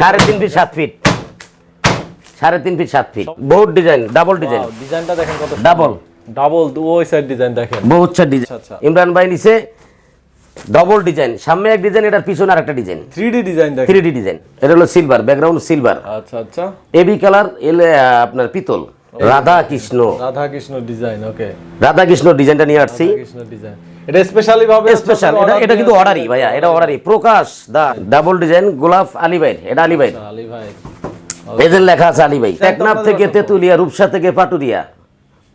সাড়ে তিন ফিট সাত ফিট সাড়ে তিন ফিট সাত ফিট বহুত ডিজাইন ডাবল ডিজাইন ডিজাইনটা দেখেন কত ডাবল ডাবল ওই সাইড ডিজাইন দেখেন। বহুত ডিজাইন আচ্ছা। ইমরান ভাই নিছে ডবল ডিজাইন সামনে এক ডিজাইন এটার পিছনে আরেকটা ডিজাইন 3D ডিজাইন দেখেন। থ্রি ডি ডিজাইন এটা হলো সিলভার ব্যাকগ্রাউন্ড সিলভার আচ্ছা আচ্ছা। এবি কালার এলে আপনার পিতল। রাধা কৃষ্ণ রাধা কৃষ্ণ ডিজাইন ওকে রাধা কৃষ্ণ ডিজাইনটা নিয়ে আসছি। কৃষ্ণ ডিজাইন এটা স্পেশালি ভাবে স্পেশাল এটা এটা কিন্তু অর্ডারই ভাইয়া এটা অর্ডারই প্রকাশ দা ডাবল ডিজাইন গোলাপ আলী ভাই এটা আলী ভাই। আলী ভাই। লেখা আছে আলী ভাই। টেকনাফ থেকে তেতুলিয়া রূপসা থেকে পাটুরিয়া।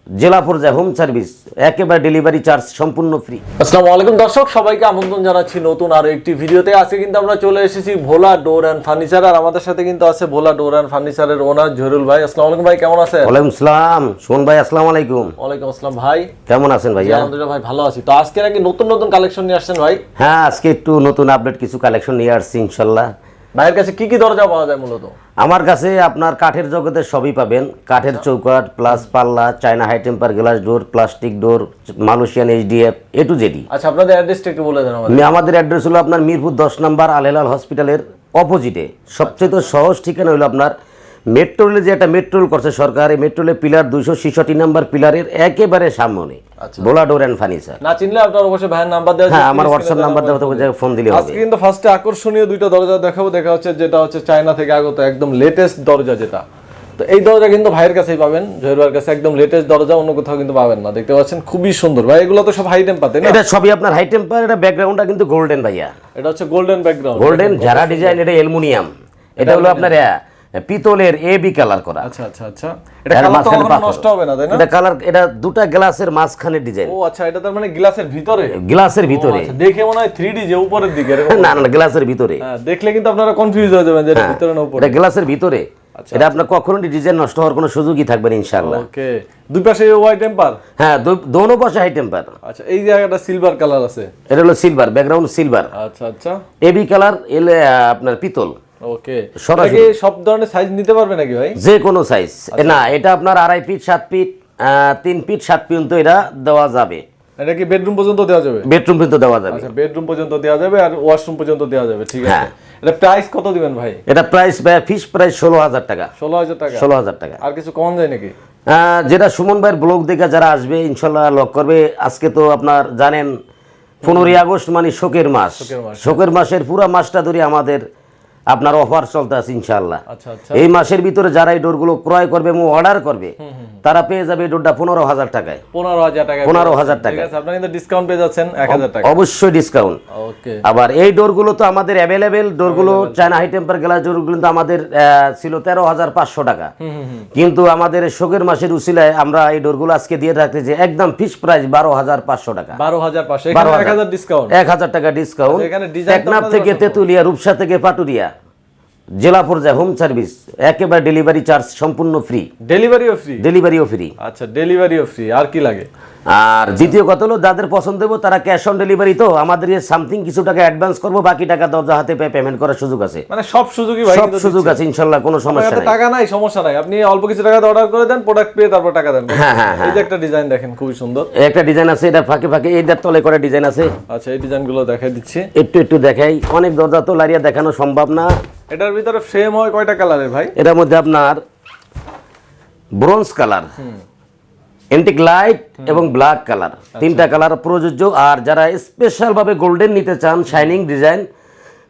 জেলা পর্যায়ে হোম সার্ভিস একেবারে ডেলিভারি চার্জ সম্পূর্ণ ফ্রি। আসসালামু আলাইকুম দর্শক সবাইকে আমন্ত্রণ জানাচ্ছি নতুন আরও একটি ভিডিওতে। আজকে কিন্তু আমরা চলে এসেছি ভোলা ডোর অ্যান্ড ফার্নিচার আর আমাদের সাথে কিন্তু আছে ভোলা ডোর অ্যান্ড ফার্নিচারের ওনার জহুরুল ভাই। আসসালামু আলাইকুম ভাই কেমন আছেন? ওয়ালাইকুম সালাম। শোন ভাই আসসালামু আলাইকুম। ওয়ালাইকুম আসসালাম ভাই। কেমন আছেন ভাইয়া? আলহামদুলিল্লাহ ভাই ভালো আছি। তো আজকে নাকি নতুন নতুন কালেকশন নিয়ে আসছেন ভাই? হ্যাঁ আজকে একটু নতুন আপডেট কিছু কালেকশন নিয়ে আসছি ইনশাল্লাহ। ভাইয়ের কাছে কি কি দরজা পাওয়া যায় মূলত? আমার কাছে আপনার কাঠের জগতে সবই পাবেন। কাঠের চৌকাট প্লাস পাল্লা China high temper glass door plastic door Malaysian HDF A two JD আচ্ছা আপনাদের অ্যাড্রেসটা একটু বলে দেন আমাদের। আমাদের অ্যাড্রেস হলো আপনার মিরপুর দশ নম্বর আলহেলাল হসপিটালের অপোজিটে সবচেয়ে তো সহজ ঠিকানা হলো আপনার মেট্রো রেলে যে একটা মেট্রো রেল করছে সরকার এই মেট্রো রেলের পিলার দুইশো ছেষট্টি নম্বর পিলারের একেবারে সামনে। And furniture. না চিনলে আপনার অবশ্যই ভাইয়ের নাম্বার দেওয়া হ্যাঁ আমার হোয়াটসঅ্যাপ নাম্বার দেওয়া থাকবে ফোন দিলে আজকে কিন্তু ফার্স্টে আকর্ষণীয় দুইটা দরজা দেখাবো দেখা হচ্ছে যেটা হচ্ছে চায়না থেকে আগত একদম লেটেস্ট দরজা যেটা। তো এই দরজা কিন্তু ভাইয়ের কাছেই পাবেন জহির কাছে একদম লেটেস্ট দরজা অন্য কোথাও কিন্তু পাবেন না। দেখতে পাচ্ছেন খুবই সুন্দর। ভাই এগুলো তো সব হাই টেম্পার তাই না? এটা সবই আপনার হাই টেম্পার এটা ব্যাকগ্রাউন্ডটা কিন্তু গোল্ডেন ভাইয়া। এটা হচ্ছে গোল্ডেন ব্যাকগ্রাউন্ড গোল্ডেন যারা ডিজাইন এটা অ্যালুমিনিয়াম। এটা হলো আপনার পিতলের এ বি কালার করা। আচ্ছা আচ্ছা আচ্ছা। এটা কালার তো মাঝখানে কখনো পাথর। নষ্ট হবে না তাই না? এটা কালার এটা দুটা গ্লাসের মাঝখানে ডিজাইন ও আচ্ছা এটা তার মানে গ্লাসের ভিতরে? গ্লাসের ভিতরে। দেখে মনে হয় 3D যে উপরের দিকে না না গ্লাসের ভিতরে। হ্যাঁ, দেখলে কিন্তু আপনারা কনফিউজ হয়ে যাবেন যে এটা ভিতরে না উপরে। এটা গ্লাসের ভিতরে। এটা আপনার কখনো ডিজাইন নষ্ট হওয়ার কোনো সুযোগই থাকবে না ইনশাআল্লাহ। ওকে। দুই পাশে ওয়াই টেম্পার হ্যাঁ দোনো পাশে হাই টেম্পার আচ্ছা এই জায়গাটা সিলভার কালার আছে। এটা হলো সিলভার ব্যাকগ্রাউন্ড সিলভার আচ্ছা আচ্ছা। এবি কালার এলে আপনার পিতল। ওকে সরাসরি। সব ধরনের সাইজ নিতে পারবে নাকি ভাই? যে কোনো সাইজ না এটা আপনার আড়াই ফিট সাত ফিট তিন ফিট সাত পর্যন্ত এটা দেওয়া যাবে। এটা কি বেডরুম পর্যন্ত দেওয়া যাবে? বেডরুম পর্যন্ত দেওয়া যাবে। আচ্ছা বেডরুম পর্যন্ত দেওয়া যাবে আর ওয়াশরুম পর্যন্ত দেওয়া যাবে ঠিক আছে। হ্যাঁ। এটা প্রাইস কত দিবেন ভাই? এটা প্রাইস ষোলো হাজার টাকা। ষোলো হাজার টাকা? ষোলো হাজার টাকা। আর কিছু কম যায় নাকি? যেটা সুমন ভাইয়ের ব্লগ দেখে যারা আসবে ইনশাল্লাহ লক করবে। আজকে তো আপনার জানেন পনেরোই আগস্ট মানে শোকের মাস। শোকের মাসের পুরো মাসটা ধরে আমাদের আপনার অফার চলতে আছে ইনশাল্লাহ আচ্ছা আচ্ছা। এই মাসের ভিতরে যারা এই ডোরগুলো ক্রয় করবে এবং অর্ডার করবে তারা পেয়ে যাবে এই ডোরটা পনেরো হাজার টাকায়। পনেরো হাজার টাকা পনেরো হাজার টাকা আপনার কিন্তু ডিসকাউন্ট পেয়ে যাচ্ছেন এক হাজার টাকা অবশ্যই ডিসকাউন্ট আবার এই ডোরগুলো তো আমাদের অ্যাভেলেবেল ডোরগুলো চায়না হাই টেম্পার গ্লাস ডোরগুলো কিন্তু আমাদের ছিল তেরো হাজার পাঁচশো টাকা। কিন্তু আমাদের শোকের মাসের উসিলায় আমরা এই ডোরগুলো আজকে দিয়ে রাখতেছি একদম ফিক্স প্রাইস বারো হাজার পাঁচশো টাকা। বারো হাজার পাঁচশো এক হাজার। ডিসকাউন্ট এক হাজার টাকা ডিসকাউন্ট আচ্ছা, এখানে টেকনাফ থেকে। তেতুলিয়া রূপসা থেকে পাটুরিয়া। জেলা পর্যায়ে হোম সার্ভিস একেবারে ডেলিভারি চার্জ সম্পূর্ণ ফ্রি ডেলিভারিও ফ্রি ডেলিভারিও ফ্রি আচ্ছা ডেলিভারিও ফ্রি আর কি লাগে? আর দ্বিতীয় কথা হলো যাদের পছন্দ হবে তারা ক্যাশ অন ডেলিভারি তো আমাদের সামথিং কিছু টাকা অ্যাডভান্স করব বাকি টাকা দরজা হাতে পেয়ে পেমেন্ট করার সুযোগ আছে। মানে সব সুযোগই ভাই সব সুযোগ আছে ইনশাল্লাহ কোনো সমস্যা নেই। টাকা নাই সমস্যা নাই। আপনি অল্প কিছু টাকা অর্ডার করে দেন প্রোডাক্ট পেয়ে তারপর টাকা দেন। হ্যাঁ, হ্যাঁ, এই যে একটা ডিজাইন দেখেন খুবই সুন্দর। একটা ডিজাইন আছে এটা ফাঁকে ফাঁকে এইটার তলে করে ডিজাইন আছে। আচ্ছা এই ডিজাইনগুলো দেখাই দিচ্ছি। একটু একটু দেখাই। অনেক দরজা তো লারিয়া দেখানো সম্ভব না। এটার ভিতরে ফ্রেম হয় কয়টা কালারের ভাই? এটার মধ্যে আপনার ব্রোঞ্জ কালার এন্টিক লাইট এবং ব্ল্যাক কালার তিনটা কালার প্রযোজ্য। আর যারা স্পেশাল ভাবে গোল্ডেন নিতে চান শাইনিং ডিজাইন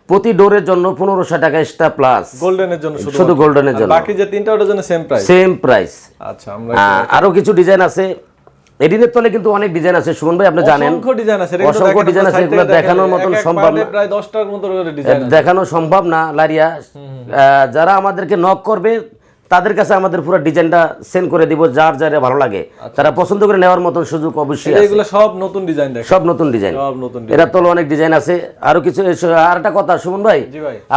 প্রতি ডোরের জন্য পনেরোশো টাকা এক্সট্রা প্লাস গোল্ডেনের জন্য শুধু শুধু গোল্ডেনের জন্য। বাকি যে তিনটা ওটার জন্য সেম প্রাইস সেম প্রাইস আচ্ছা আমরা আরও কিছু ডিজাইন আছে। এডিনের তলে কিন্তু অনেক ডিজাইন আছে। সুমন ভাই আপনি জানেন। অসংখ্য ডিজাইন আছে। অসংখ্য ডিজাইন আছে। এগুলো দেখানোর মতন সম্ভব না। প্রায় 10টার মতো ডিজাইন দেখানো সম্ভব না লারিয়া। যারা আমাদেরকে নক করবে তাদের কাছে আমাদের পুরো ডিজাইনটা সেন্ড করে দিব যার যারা ভালো লাগে। তারা পছন্দ করে নেওয়ার মতন সুযোগ অবশ্যই আছে। এগুলো সব নতুন ডিজাইন সব নতুন ডিজাইন সব নতুন এরা তো অনেক ডিজাইন আছে। আরও কিছু আর একটা কথা সুমন ভাই।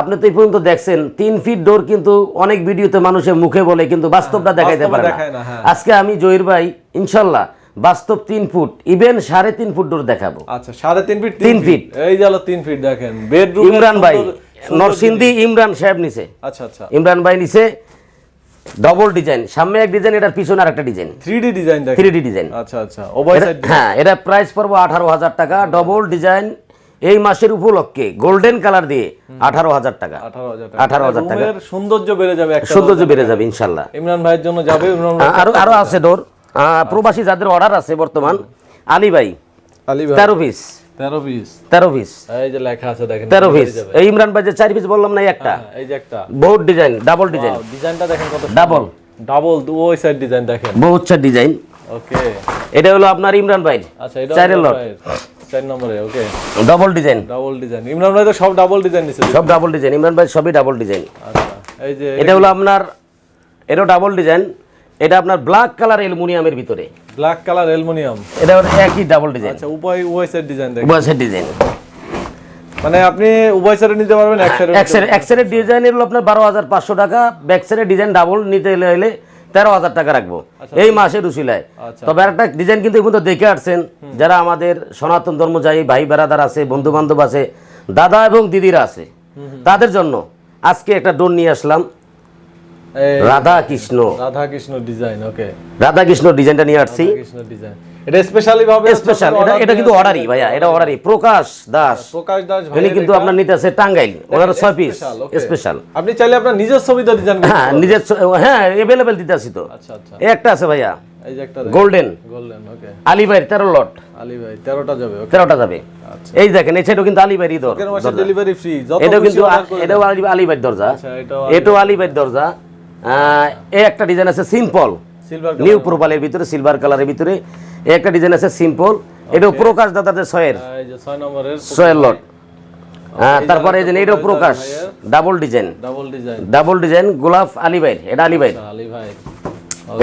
আপনি তো এই পর্যন্ত দেখছেন তিন ফিট ডোর কিন্তু অনেক ভিডিওতে মানুষের মুখে বলে কিন্তু বাস্তবটা দেখাইতে পারে না, না হ্যাঁ। আজকে আমি জহির ভাই ইনশাল্লাহ বাস্তব তিন ফুট ইভেন সাড়ে তিন ফুট ডোর দেখাবো। আচ্ছা সাড়ে তিন ফিট তিন ফিট এই যে তিন ফিট দেখেন। বেডরুম ইমরান ভাই নরসিংদী ইমরান সাহেব নিছে। আচ্ছা আচ্ছা। ইমরান ভাই নিছে ডবল ডিজাইন সামনে এক ডিজাইন এটার পিছনে আরেকটা design three D design three D design আচ্ছা আচ্ছা। হ্যাঁ এটা প্রাইস পড়ব আঠারো হাজার টাকা। ডবল ডিজাইন এই মাসের উপলক্ষে গোল্ডেন কালার দিয়ে আঠারো হাজার টাকা। আঠারো হাজার টাকা। সৌন্দর্য বেড়ে যাবে একটা সৌন্দর্য বেড়ে যাবে ইনশাল্লাহ। ইমরান ভাইয়ের জন্য যাবে আরও আরও আছে ডোর প্রবাসী যাদের অর্ডার আছে বর্তমান আলী ভাই আলী ভাই। তেরো পিস তেরো পিস তেরো পিস এই যে লেখা আছে দেখেন তেরো পিস এই ইমরান ভাই যে চার পিস বললাম না একটা। হ্যাঁ, এই যে একটা। বহুত ডিজাইন ডাবল ডিজাইন ডিজাইনটা দেখেন কত ডাবল ডাবল ওই সাইড ডিজাইন দেখেন। বহুত ডিজাইন ওকে এটা হলো আপনার ইমরান ভাই আচ্ছা এটা চারের লট চার নম্বরে okay double design double design Imran ভাই তো সব ডাবল ডিজাইন নিছে। সব ডাবল ডিজাইন ইমরান ভাই সবই ডাবল ডিজাইন আচ্ছা এই যে এটা হলো আপনার এটা ডাবল ডিজাইন এটা আপনার ব্ল্যাক কালার অ্যালুমিনিয়ামের ভিতরে। ব্ল্যাক কালার অ্যালুমিনিয়াম এটা একই ডাবল ডিজাইন আচ্ছা উভয় উভয় সাইড ডিজাইন দেখেন। বয়সের ডিজাইন মানে আপনি উভয় সাইডে নিতে পারবেন এক সাইডে এক এক্সের ডিজাইন হলো আপনার বারো হাজার পাঁচশো টাকা ব্যাক ব্যাকসের ডিজাইন ডাবল নিতে হলে তেরো হাজার টাকা রাখব। এই মাসে রুশিলায় আচ্ছা। তবে একটা ডিজাইন কিন্তু এই পর্যন্ত দেখে আসছেন যারা আমাদের সনাতন ধর্মযায়ী ভাই বেড়াদার আছে বন্ধু বান্ধব আছে দাদা এবং দিদিরা আছে তাদের জন্য আজকে একটা ডোর নিয়ে আসলাম। রাধা কৃষ্ণ রাধা কৃষ্ণ ডিজাইন ওকে রাধা কৃষ্ণ ডিজাইনটা নিয়ে আসছি। কৃষ্ণ ডিজাইন এটা স্পেশালি ভাবে স্পেশাল এটা এটা কিন্তু অর্ডারই ভাইয়া এটা অর্ডারই প্রকাশ দাস। প্রকাশ দাস ভাই কিন্তু আপনার নিতে আছে টাঙ্গাইল। ওনার ছয় পিস স্পেশাল আপনি চাইলে আপনার নিজের ছবিটা ডিজাইন হ্যাঁ নিজের হ্যাঁ অ্যাভেলেবেল দিতে আসি তো। আচ্ছা আচ্ছা। এই একটা আছে ভাইয়া। এই যে একটা গোল্ডেন গোল্ডেন ওকে আলিবাইয়ের তেরো লট আলী ভাই তেরোটা যাবে ওকে তেরোটা যাবে। এই দেখেন এই সাইডও কিন্তু আলিবাইয়েরই দর ডেলিভারি ফ্রি এটাও কিন্তু এটাও আলি- আলিবাইয়ের দরজা। আচ্ছা এটাও দরজা। এই একটা ডিজাইন আছে সিম্পল নিউ প্রোপালের ভিতরে সিলভার কালারের ভিতরে। এই একটা ডিজাইন আছে সিম্পল এটাও প্রকাশ দাদাদের ছয়ের। ছয়ের লট হ্যাঁ তারপরে এই যে এটাও প্রকাশ। Double design double design double design গোলাপ আলিবাইয়ের এটা আলিবাইয়ের আলী ভাই।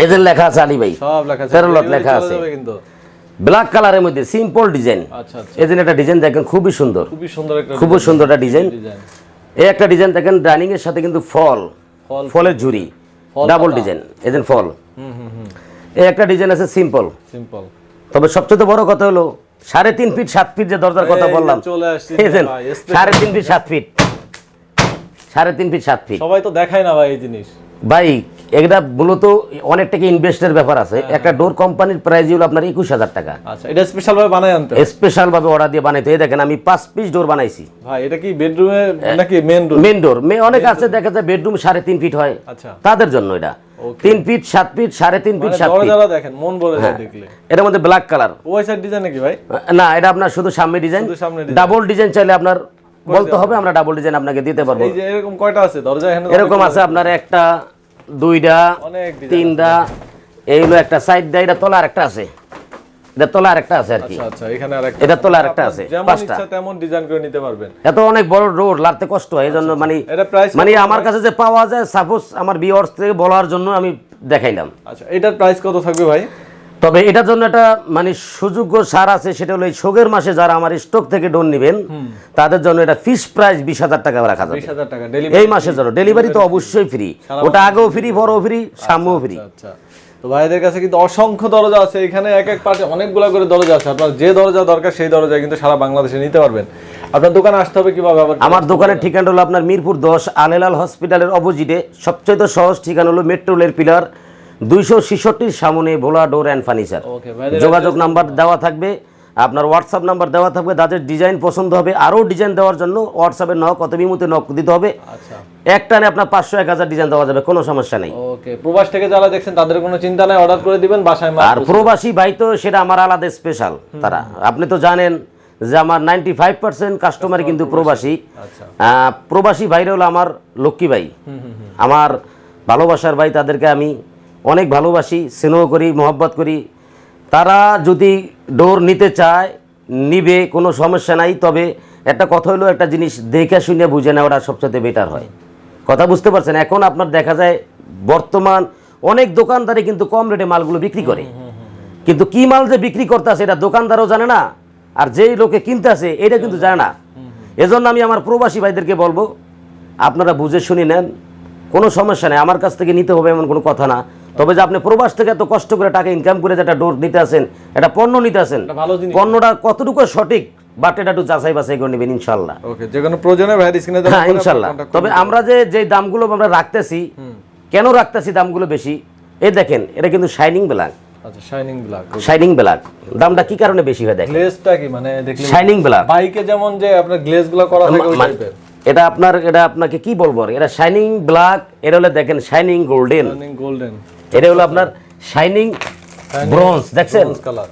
এই যে লেখা আছে আলিবাই সব লেখা আছে। Delivery লেখা আছে। কিন্তু। ব্ল্যাক কালারের মধ্যে সিম্পল ডিজাইন আচ্ছা আচ্ছা। এই যে একটা ডিজাইন দেখেন খুবই সুন্দর। খুবই সুন্দর একটা খুবই সুন্দর একটা ডিজাইন এই একটা ডিজাইন দেখেন ডাইনিং এর সাথে কিন্তু ফল ফলের ঝুরি ডাবল ডিজাইন এই ফল। হুম হুম হুম। এই একটা ডিজাইন আছে সিম্পল সিম্পল তবে সবচেয়ে বড় কথা হলো সাড়ে তিন ফিট সাত ফিট যে দরজার কথা বললাম। সাড়ে তিন ফিট সাত ফিট সাড়ে তিন ফিট সাত ফিট সবাই তো দেখায় না ভাই এই জিনিস। ভাই এটা মূলত অনেক টাকা ইনভেস্টের ব্যাপার আছে। হ্যাঁ, একটা ডোর কোম্পানির প্রাইস হলো আপনার একুশ হাজার টাকা। আচ্ছা এটা স্পেশাল ভাবে বানায় আনতে স্পেশাল ভাবে অর্ডার দিয়ে বানাইতে এই দেখেন আমি পাঁচ পিস ডোর বানাইছি। ভাই এটা কি বেডরুমে নাকি মেন রুম মেন ডোর অনেক আছে দেখা যায় বেডরুম সাড়ে তিন ফিট হয়। আচ্ছা। তাদের জন্য এটা। তিন ফিট সাত ফিট সাড়ে তিন ফিট মানে সাত ফিট দেখেন মন হ্যাঁ। যায় দেখলে। এটার মধ্যে ব্ল্যাক কালার ওই সাইড ডিজাইন নাকি ভাই? না এটা আপনার শুধু সামনে ডিজাইন শুধু সামনে ডাবল ডিজাইন চাইলে আপনার বলতে হবে। আমরা ডাবল ডিজাইন আপনাকে দিতে পারব। এই যে এরকম কয়টা আছে? দরজা এখানে এরকম আছে আপনার একটা দুইটা তিনটা এইগুলো একটা সাইড দেয় এটা তলা আরেকটা আছে। এটা তলা আরেকটা আছে আর কি। আচ্ছা আচ্ছা এখানে আর একটা এটা তলা আরেকটা আছে পাঁচটা। তেমন ডিজাইন করে নিতে পারবেন। এত অনেক বড় রোড লাগতে কষ্ট হয় এই জন্য মানে মানে আমার কাছে যে পাওয়া যায় সাপোজ আমার বিয়ার্স থেকে বলার জন্য আমি দেখাইলাম। আচ্ছা এটার প্রাইস কত থাকবে ভাই? তবে এটার জন্য একটা মানে সুযোগ্য সার আছে সেটা হলো এই শোকের মাসে যারা আমার স্টক থেকে ডোন নেবেন তাদের জন্য এটা ফিস প্রাইস বিশ হাজার টাকা রাখা যাবে। এই মাসের জন্য। ডেলিভারি তো অবশ্যই ফ্রি ওটা আগেও ফ্রি বড়ও ফ্রি সামনেও ফ্রি তো ভাইদের কাছে কিন্তু অসংখ্য দরজা আছে। এখানে এক এক পার্টে অনেকগুলো করে দরজা আছে। আপনার যে দরজা দরকার সেই দরজা কিন্তু সারা বাংলাদেশে নিতে পারবেন। আপনার দোকানে আসতে হবে কীভাবে? আবার আমার দোকানের ঠিকানা হলো আপনার মিরপুর দশ আলেলাল হসপিটালের অপোজিটে সবচেয়ে তো সহজ ঠিকানা হলো মেট্রো রেল পিলার দুইশো ছেষট্টির সামনে ভোলা ডোর অ্যান্ড ফার্নিচার। যোগাযোগ নাম্বার দেওয়া থাকবে আপনার হোয়াটসঅ্যাপ নাম্বার দেওয়া থাকবে তাদের ডিজাইন পছন্দ হবে আরও ডিজাইন দেওয়ার জন্য হোয়াটসঅ্যাপে নক অত বিমুতে নক দিতে হবে। আচ্ছা। এক টানে আপনার পাঁচশো এক হাজার ডিজাইন দেওয়া যাবে কোনো সমস্যা নেই। ওকে প্রবাস থেকে যারা দেখছেন তাদের কোনো চিন্তা নাই অর্ডার করে দিবেন বাসায় আর প্রবাসী ভাই তো সেটা আমার আলাদা স্পেশাল তারা। আপনি তো জানেন যে আমার নাইনটি ফাইভ পার্সেন্ট কাস্টমার কিন্তু প্রবাসী। আচ্ছা। প্রবাসী ভাইরা হলো আমার লক্ষ্মী ভাই। আমার ভালোবাসার ভাই তাদেরকে আমি অনেক ভালোবাসি স্নেহ করি মোহব্বত করি। তারা যদি ডোর নিতে চায় নিবে কোনো সমস্যা নাই তবে একটা কথা হলো একটা জিনিস দেখে শুনে বুঝে নেওয়াটা সবচেয়ে বেটার হয়। কথা বুঝতে পারছেন? এখন আপনার দেখা যায় বর্তমান অনেক দোকানদারে কিন্তু কম রেটে মালগুলো বিক্রি করে। কিন্তু কি মাল যে বিক্রি করতেছে এটা দোকানদারও জানে না আর যেই লোকে কিনতে আছে এটা কিন্তু জানে না। এজন্য আমি আমার প্রবাসী ভাইদেরকে বলব আপনারা বুঝে শুনে নেন কোনো সমস্যা নেই আমার কাছ থেকে নিতে হবে এমন কোনো কথা না। তবে যে আপনি প্রবাস থেকে এত কষ্ট করে টাকা ইনকাম করে যে একটা ডোর নিতে আসেন একটা পণ্য নিতে আসেন পণ্যটা কতটুকু সঠিক বাট এটা একটু যাচাই বাছাই করে নেবেন ইনশাল্লাহ। যে কোনো প্রয়োজনে ভাইয়ের স্ক্রিনে হ্যাঁ ইনশাল্লাহ। তবে আমরা যে যে দামগুলো আমরা রাখতেছি কেন রাখতেছি দামগুলো বেশি? এই দেখেন এটা কিন্তু শাইনিং ব্ল্যাক আচ্ছা শাইনিং ব্ল্যাক শাইনিং ব্ল্যাক দামটা কি কারণে বেশি হয় দেখেন? গ্লেজটা কি? মানে দেখলে শাইনিং ব্ল্যাক বাইকে যেমন যে আপনার করা থাকে ওই টাইপের এটা আপনার এটা আপনাকে কি বলব এটা শাইনিং ব্ল্যাক এটা হলো দেখেন শাইনিং গোল্ডেন গোল্ডেন এটা হলো আপনার শাইনিং ব্রোঞ্জ দেখছেন? কালার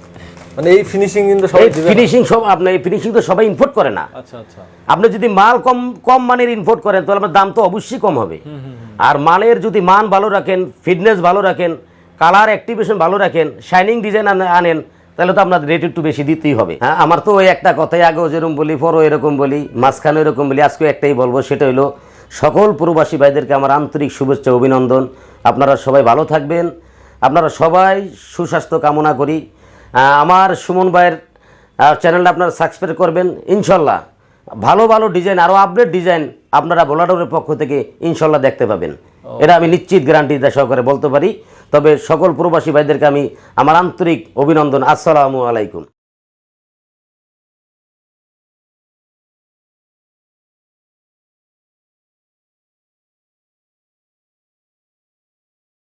মানে এই ফিনিশিং কিন্তু সব এই ফিনিশিং সব আপনার এই ফিনিশিং তো সবাই ইম্পোর্ট করে না। আচ্ছা আচ্ছা। আপনি যদি মাল কম কম মানের ইম্পোর্ট করেন তাহলে আপনার দাম তো অবশ্যই কম হবে। আর মালের যদি মান ভালো রাখেন ফিটনেস ভালো রাখেন কালার অ্যাক্টিভেশন ভালো রাখেন শাইনিং ডিজাইন আনেন তাহলে তো আপনার রেট একটু বেশি দিতেই হবে। হ্যাঁ আমার তো ওই একটা কথাই আগেও যেরকম বলি পরও এরকম বলি মাঝখানে এরকম বলি আজকেও একটাই বলব সেটা হলো সকল প্রবাসী ভাইদেরকে আমার আন্তরিক শুভেচ্ছা অভিনন্দন। আপনারা সবাই ভালো থাকবেন আপনারা সবাই সুস্বাস্থ্য কামনা করি। আমার সুমন ভাইয়ের চ্যানেলটা আপনারা সাবস্ক্রাইব করবেন ইনশাল্লাহ। ভালো ভালো ডিজাইন আরও আপডেট ডিজাইন আপনারা বোলাডোরের পক্ষ থেকে ইনশাল্লাহ দেখতে পাবেন। এটা আমি নিশ্চিত গ্যারান্টি সহকারে বলতে পারি। তবে সকল প্রবাসী ভাইদেরকে আমি আমার আন্তরিক অভিনন্দন। আসসালামু আলাইকুম।